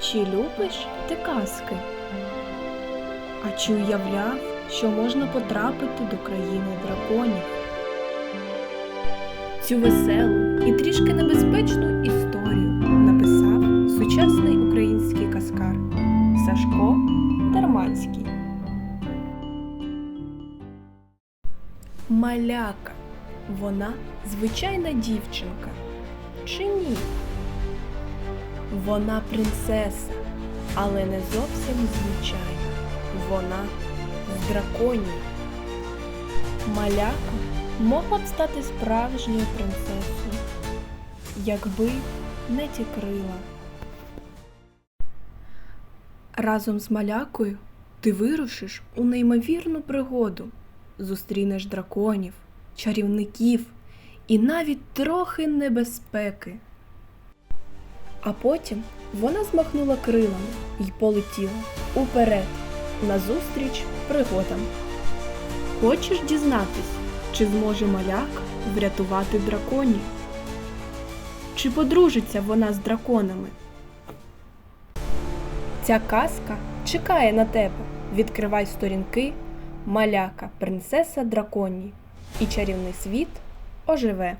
Чи любиш ти казки? А чи уявляв, що можна потрапити до країни драконів? Цю веселу і трішки небезпечну історію написав сучасний український казкар Сашко Тарманський. Маляка. Вона звичайна дівчинка. Чи ні? Вона принцеса, але не зовсім звичайна. Вона з драконів. Маляка могла б стати справжньою принцесою, якби не ті крила. Разом з малякою ти вирушиш у неймовірну пригоду, зустрінеш драконів, чарівників і навіть трохи небезпеки. А потім вона змахнула крилами і полетіла уперед, назустріч пригодам. Хочеш дізнатись, чи зможе маляк врятувати драконів? Чи подружиться вона з драконами? Ця казка чекає на тебе. Відкривай сторінки Маляка, принцеса драконій, і чарівний світ оживе.